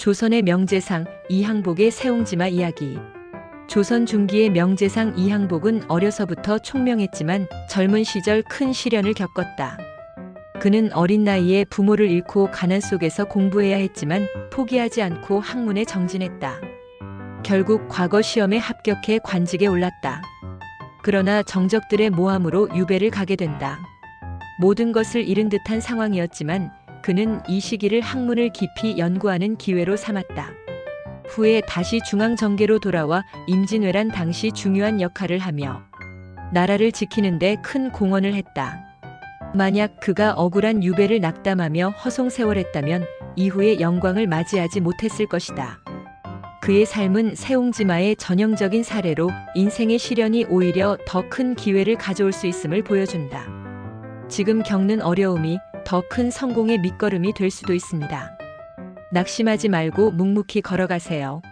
조선의 명제상 이항복의 세옹지마 이야기. 조선 중기의 명제상 이항복은 어려서부터 총명했지만 젊은 시절 큰 시련을 겪었다. 그는 어린 나이에 부모를 잃고 가난 속에서 공부해야 했지만 포기하지 않고 학문에 정진했다. 결국 과거 시험에 합격해 관직에 올랐다. 그러나 정적들의 모함으로 유배를 가게 된다. 모든 것을 잃은 듯한 상황이었지만 그는 이 시기를 학문을 깊이 연구하는 기회로 삼았다. 후에 다시 중앙정계로 돌아와 임진왜란 당시 중요한 역할을 하며 나라를 지키는데 큰 공헌을 했다. 만약 그가 억울한 유배를 낙담하며 허송세월했다면 이후의 영광을 맞이하지 못했을 것이다. 그의 삶은 세옹지마의 전형적인 사례로 인생의 시련이 오히려 더 큰 기회를 가져올 수 있음을 보여준다. 지금 겪는 어려움이 더 큰 성공의 밑거름이 될 수도 있습니다. 낙심하지 말고 묵묵히 걸어가세요.